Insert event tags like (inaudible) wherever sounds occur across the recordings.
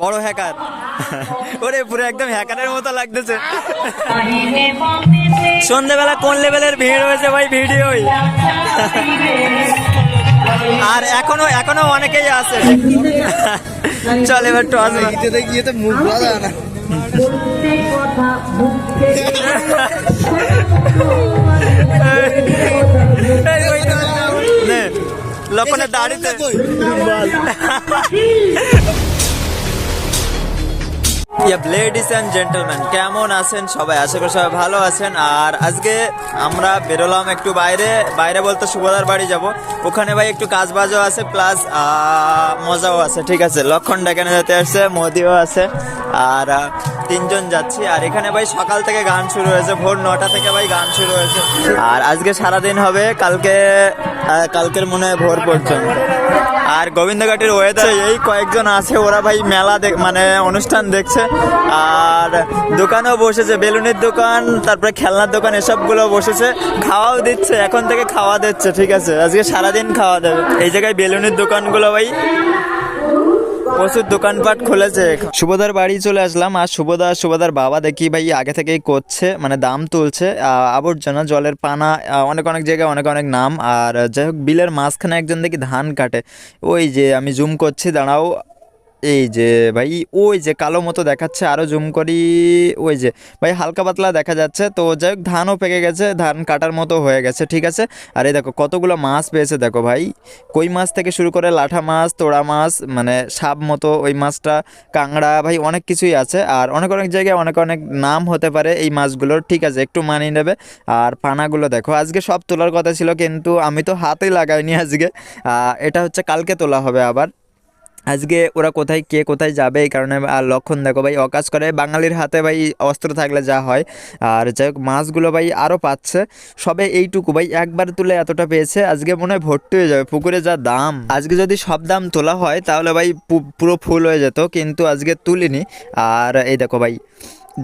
বড় হ্যাকার। ওরে পুরো একদম হ্যাকারের মতো লাগতেছে। সন্ধ্যেবেলা কোন লেভেলের ভিড় হয়েছে ভাই ভিডিওই? আর এখনও এখনও অনেকেই আছে। চল এবার টস গিয়ে তো মুখ বাঁধা না নে, লক্ষণের দাড়িতে। (laughs) লেডিস অ্যান্ড জেন্টলম্যান কেমন আছেন সবাই? আশা করি সবাই ভালো আছেন। আর আজকে আমরা বেরোলাম একটু বাইরে। বাইরে বলতে সুভদার বাড়ি যাব। ওখানে ভাই একটু কাজ বাজও আছে প্লাস মজাও আছে, ঠিক আছে? লক্ষণ ডেকে যেতে আসছে, মোদিও আছে। আর তিনজন যাচ্ছি, আর এখানে ভাই সকাল থেকে গান শুরু হয়েছে, ভোর নটা থেকে ভাই গান শুরু হয়েছে। আর আজকে সারাদিন হবে কালকে কালকের মনে হয় ভোর পর্যন্ত। আর গোবিন্দঘাটের ওয়েদার এই কয়েকজন আছে, ওরা ভাই মেলা মানে অনুষ্ঠান দেখছে। আর দোকানও বসেছে, বেলুনের দোকান, তারপরে খেলনার দোকান, এসবগুলো বসেছে, খাওয়াও দিচ্ছে, এখন থেকে খাওয়া দিচ্ছে, ঠিক আছে? আজকে সারাদিন খাওয়া দেবে। এই জায়গায় বেলুনের দোকানগুলো ভাই প্রচুর দোকানপাট খুলেছে শুভদার বাড়ি চলে আসলাম। আর শুভদা শুভদার বাবা দেখি ভাই আগে থেকেই করছে মানে দাম তুলছে। আবর্জনা, জলের পানা অনেক অনেক জায়গায় অনেক অনেক নাম। আর যাই হোক, বিলের মাঝখানে একজন দেখি ধান কাটে। ওই যে আমি জুম করছি, দাঁড়াও। এই যে ভাই, ওই যে কালো মতো দেখাচ্ছে আরও জুম করি, ওই যে। ভাই, হালকা পাতলা দেখা যাচ্ছে, তো যাই হোক, ধানও পেকে গেছে, ধান কাটার মতো হয়ে গেছে, ঠিক আছে? আর এই দেখো, কতগুলো মাছ পেয়েছে, দেখো ভাই। কই মাছ থেকে শুরু করে লাঠা মাছ, তোড়া মাছ মানে সাপ মতো ওই মাছটা কাংড়া ভাই, অনেক কিছুই আছে। আর অনেক অনেক জায়গায় অনেক অনেক নাম হতে পারে এই মাছগুলোর, ঠিক আছে? একটু মানিয়ে নেবে। আর পানাগুলো দেখো, আজকে সব তোলার কথা ছিল, কিন্তু আমি তো হাতেই লাগাইনি আজকে। এটা হচ্ছে কালকে তোলা হবে আবার। আজকে ওরা কোথায় কে কোথায় যাবে এই কারণে, আর লক্ষণ দেখো ভাই, অকাজ করে। বাঙালির হাতে ভাই অস্ত্র থাকলে যা হয়। আর যাই হোক, মাছগুলো ভাই আরও পাচ্ছে। সবে এইটুকু ভাই, একবার তুলে এতটা পেয়েছে। আজকে মনে হয় ভর্তি হয়ে যাবে, পুকুরে যা দাম। আজকে যদি সব দাম তোলা হয়, তাহলে ভাই পুরো ফুল হয়ে যেত, কিন্তু আজকে তুলিনি। আর এই দেখো ভাই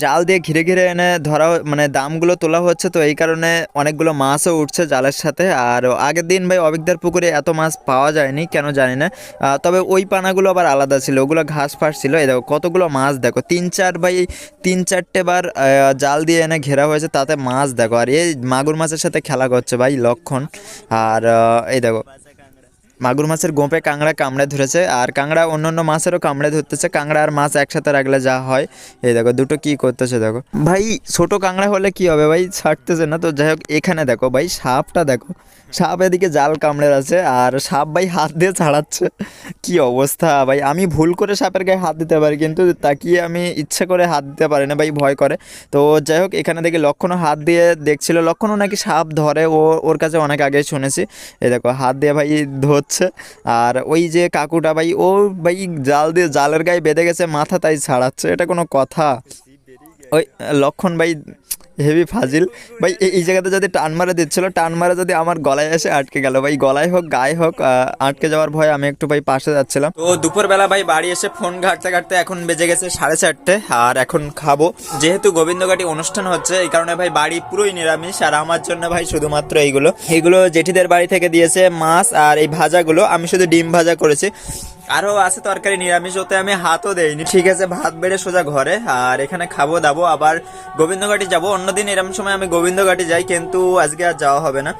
জাল দিয়ে ঘিরে ঘিরে এনে ধরা মানে দামগুলো তোলা হচ্ছে, তো এই কারণে অনেকগুলো মাছও উঠছে জালের সাথে। আর আগের দিন ভাই অবিকদার পুকুরে এত মাছ পাওয়া যায়নি, কেন জানি না। তবে ওই পানাগুলো আবার আলাদা ছিল, ওগুলো ঘাস ফাস ছিল। এই দেখো কতগুলো মাছ দেখো, তিন চার ভাই, তিন চারটে বার জাল দিয়ে এনে ঘেরা হয়েছে, তাতে মাছ দেখো। আর এই মাগুর মাছের সাথে খেলা করছে ভাই লক্ষণ। আর এই দেখো মাগুর মাছের গোঁপে কাঁকড়া কামড়ে ধরেছে, আর কাঁকড়া অন্য অন্য মাছেরও কামড়ে ধরতেছে। কাঁকড়া আর মাছ একসাথে রাখলে যা হয়। এই দেখো, দুটো কি করতেছে দেখো। ভাই, ছোট কাঁকড়া হলে কি হবে ভাই? ছাড়তেছে না তো, যাই হোক, এখানে দেখো ভাই, সাপটা দেখো। সাপ এদিকে জাল কামড়ে আছে আর সাপ ভাই হাত দিয়ে ছাড়াচ্ছে। কি অবস্থা? ভাই, আমি ভুল করে সাপের গায়ে হাত দিতে পারি, কিন্তু তাকিয়ে আমি ইচ্ছে করে হাত দিতে পারি না, ভাই, ভয় করে। তো যাই হোক, এখানে দেখি লক্ষণও হাত দিয়ে দেখছিল। লক্ষণও নাকি সাপ ধরে, ও, ওর কাছে অনেক আগে শুনেছি। এই দেখো, হাত দিয়ে ভাই ধরছে। আর ওই যে কাকুটা ভাই, ও ভাই জাল দিয়ে জালের গায়ে বেঁধে গেছে, মাথা তাই ছাড়াচ্ছে। এটা কোনো কথা। ওই লক্ষণ ভাই হেভি ফাজিল। ভাই এই- জায়গাতে যদি টান মারে দিচ্ছিল, টান মারে যদি আমার গলায় এসে আটকে গেল। ভাই, গলায় হোক, গায়ে হোক আটকে যাওয়ার ভয় আমি একটু, ভাই, পাশে যাচ্ছিলাম। তো দুপুরবেলা, ভাই, বাড়ি এসে ফোন ঘাটতে ঘাটতে এখন বেজে গেছে সাড়ে চারটে, আর এখন খাব। যেহেতু গোবিন্দঘাটি অনুষ্ঠান হচ্ছে, এই কারণে, ভাই, বাড়ি পুরোই নিরামিষ, আর আমার জন্য, ভাই, শুধুমাত্র এইগুলো। এইগুলো জেঠিদের বাড়ি থেকে দিয়েছে মাছ আর এই ভাজাগুলো। আমি শুধু ডিম ভাজা করেছি। আরও আছে তরকারি, নিরামিষ ওতে আমি হাতও দেইনি। ঠিক আছে, ভাত বেড়ে সোজা ঘরে। আর এখানে খাব, দাবো, আবার গোবিন্দঘাটি যাব। অন্যদিন এরকম সময় আমি গোবিন্দঘাটি যাই, কিন্তু আজকে আর যাওয়া হবে না।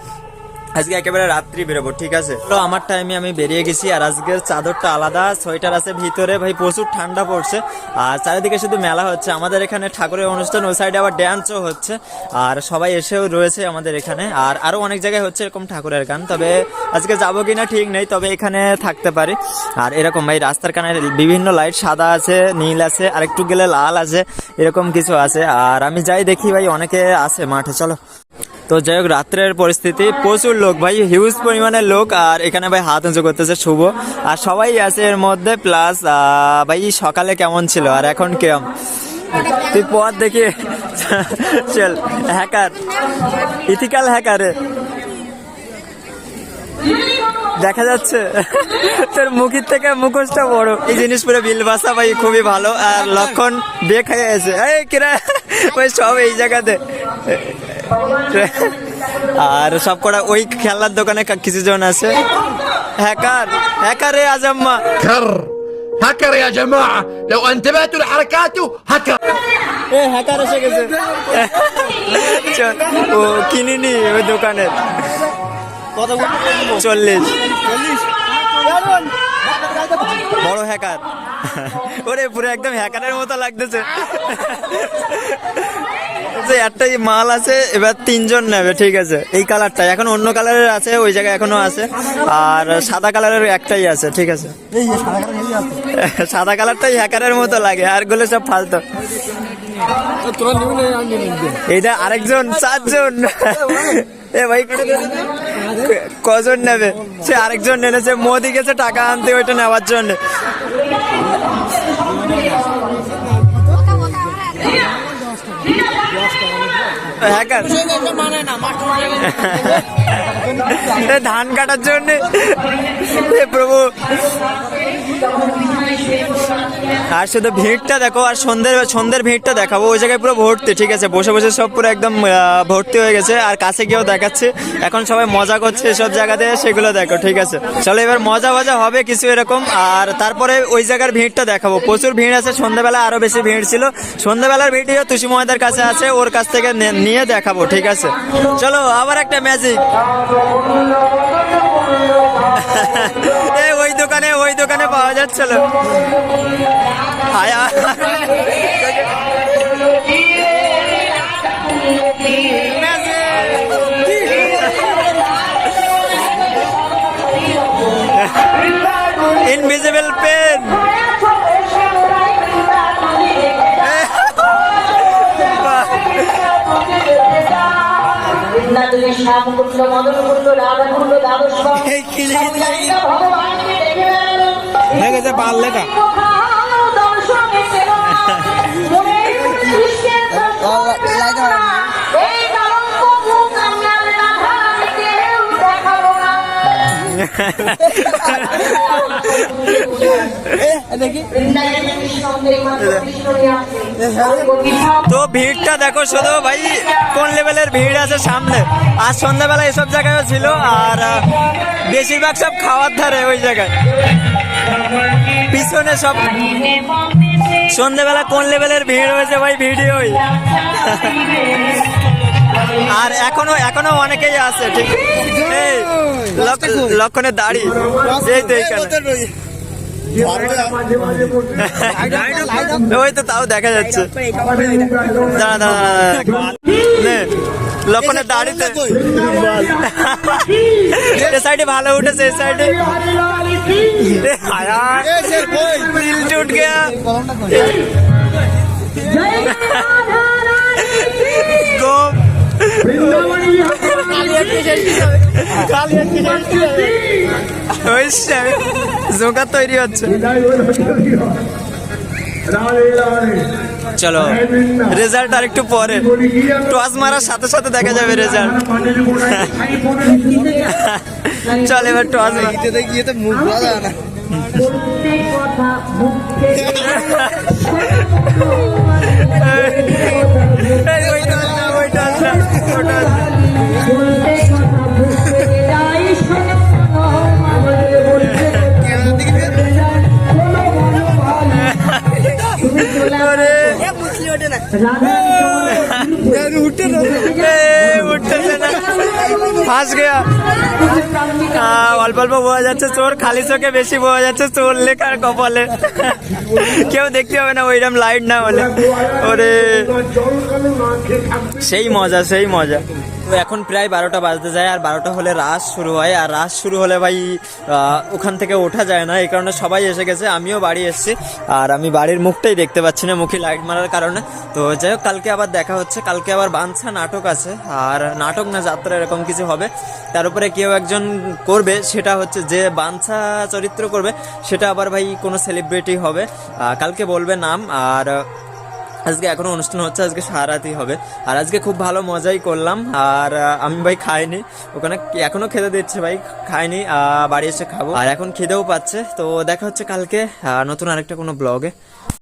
আজকে একেবারে রাত্রি বেরোবো, ঠিক আছে? তো আমার টাইমে আমি বেরিয়ে গেছি আর আজকের চাদরটা আলাদা, সোয়েটার আছে ভিতরে। ভাই, প্রচুর ঠান্ডা পড়ছে। আর চারিদিকে শুধু মেলা হচ্ছে। আমাদের এখানে ঠাকুরের অনুষ্ঠান, ওই সাইডে আবার ড্যান্সও হচ্ছে। আর সবাই এসেও রয়েছে আমাদের এখানে। আর আরও অনেক জায়গায় হচ্ছে এরকম ঠাকুরের গান। তবে আজকে যাব কিনা ঠিক নেই, তবে এখানে থাকতে পারি। আর এরকম, ভাই, রাস্তার কানে বিভিন্ন লাইট সাদা আছে, নীল আছে, আর একটু গেলে লাল আছে, এরকম কিছু আছে। আর আমি যাই দেখি, ভাই, অনেকে আছে মাঠে, চলো। তো যাই হোক, রাত্রের পরিস্থিতি। প্রচুর লোক ভাই হিউজ পরিমাণের লোক, আর এখানে ভাই হাত উঁচু করতেছে শুভ। আর সবাই আছে এর মধ্যে প্লাস ভাই সকালে কেমন ছিল, আর এখন কিরম? তুই পথ দেখি। চল হ্যাকার ইথিক্যাল হ্যাকারে দেখা যাচ্ছে। তোর মুখের থেকে মুখোশটা বড়। এই জিনিস পুরো বিল বাসা ভাই খুবই ভালো, আর লক্ষণ হয়ে গেছে এই কিরা ওই সব এই জায়গাতে। আর সব কটা ওই খেলনার দোকানে কা- কিছু জন আছে হ্যাকার হ্যাকার রে আজাম্মা Kar, هكر يا جماعة لو انتبهتوا لحركاته هكر এ হ্যাকার এসে গেছে চল, ও কিনিনি ওই দোকানের কত চল্লিশ বড় হ্যাকার (laughs) ওরে পুরো একদম হ্যাকারের মতো লাগতেছে। যে একটাই মাল আছে এবার তিনজন নেবে ঠিক আছে। এই কালারটা এখন অন্য কালারের আছে ওই জায়গায় এখনও আছে। আর সাদা কালারের একটাই আছে ঠিক আছে। সাদা কালারটাই (laughs) হ্যাকারের মতো লাগে আরগুলো সব ফালতো। এইটা আরেকজন চারজন। এ ভাই কজন নেবে? সে আরেকজন এনেছে মোদি গেছে টাকা আনতে ওইটা নেওয়ার জন্য। (laughs) ধান কাটার জন্য। প্রভু। আর শুধু ভিড়টা দেখো, আর সন্ধ্যের সন্ধ্যের ভিড়টা দেখাবো। ওই জায়গায় পুরো ভর্তি, ঠিক আছে? বসে বসে সব পুরো একদম ভর্তি হয়ে গেছে। আর কাছে গিয়েও দেখাচ্ছে। এখন সবাই মজা করছে এসব জায়গাতে, সেগুলো দেখো, ঠিক আছে? চলো এবার মজা মজা হবে কিছু এরকম। আর তারপরে ওই জায়গার ভিড়টা দেখাবো। প্রচুর ভিড় আছে সন্ধ্যাবেলা আরও বেশি ভিড় ছিল। সন্ধ্যাবেলার ভিডিও তুষি মহাদার কাছে আছে, ওর কাছ থেকে নিয়ে দেখাবো, ঠিক আছে? চলো, আবার একটা ম্যাজিক। পাওয়া যাচ্ছিল। ইনভিজিবল পেন নাটকের শ্যাম কুণ্ড মদন কুণ্ড রাধা কুণ্ড দ্বাদশ ভগবানকে দেখে লেখা তো ভিড়টা দেখো শুধু ভাই, কোন লেভেলের ভিড় আছে সামনে? আর সন্ধ্যাবেলা এসব জায়গায়ও ছিল, আর বেশিরভাগ সব খাওয়ার ধারে ওই জায়গায়। পিছনে সব সন্ধ্যাবেলা কোন লেভেলের ভিড় হয়েছে ভাই? ভিডিওই। আর এখনও এখনও অনেকেই আছে ঠিক? এই লক্ষণের দাড়ি। এই তো ওই তো তাও দেখা যাচ্ছে। দাঁড়া দাঁড়া লক্ষণের দাড়িতে। সাইডে ভালো উঠেছে এ সাইডে। গোপ ওই সে- জোকার তৈরি হচ্ছে চলো। রেজাল্ট আর একটু পরে। টস মারার সাথে সাথে দেখা যাবে রেজাল্ট চল এবার টস মারতে গিয়ে তো মুখ বাধা না প্রত্যেক কথা মুখ এই, (laughs) ফাঁস গেয়া অল্প অল্প বোঝা যাচ্ছে চোর খালি চোখে বেশি বোঝা যাচ্ছে চোর লেখার কপালে কেউ দেখতে হবে না ওইরকম লাইট না বলে ওরে সেই মজা সেই মজা তো এখন প্রায় বারোটা বাজতে যায় আর বারোটা হলে রাস শুরু হয়। আর রাস শুরু হলে ভাই ওখান থেকে ওঠা যায় না। এই কারণে সবাই এসে গেছে। আমিও বাড়ি এসেছি। আর আমি বাড়ির মুখটাই দেখতে পাচ্ছি না, মুখে লাইট মারার কারণে। তো যাই হোক, কালকে আবার দেখা হচ্ছে। কালকে আবার বাঞ্ছা নাটক আছে। আর নাটক না, যাত্রা এরকম কিছু হবে। তার উপরে কেউ একজন করবে, সেটা হচ্ছে যে বাঞ্ছা চরিত্র করবে, সেটা আবার ভাই কোনো সেলিব্রিটি হবে। কালকে বলবে নাম। আর আজকে এখনও অনুষ্ঠান হচ্ছে, আজকে সারাতেই হবে। আর আজকে খুব ভালো মজাই করলাম। আর আমি ভাই খাইনি। ওখানে এখনও এখনও খেতে দিচ্ছে ভাই? খাইনি বাড়ি এসে খাব। আর এখন খেতেও পাচ্ছে। তো দেখা হচ্ছে কালকে নতুন আরেকটা কোনো ব্লগে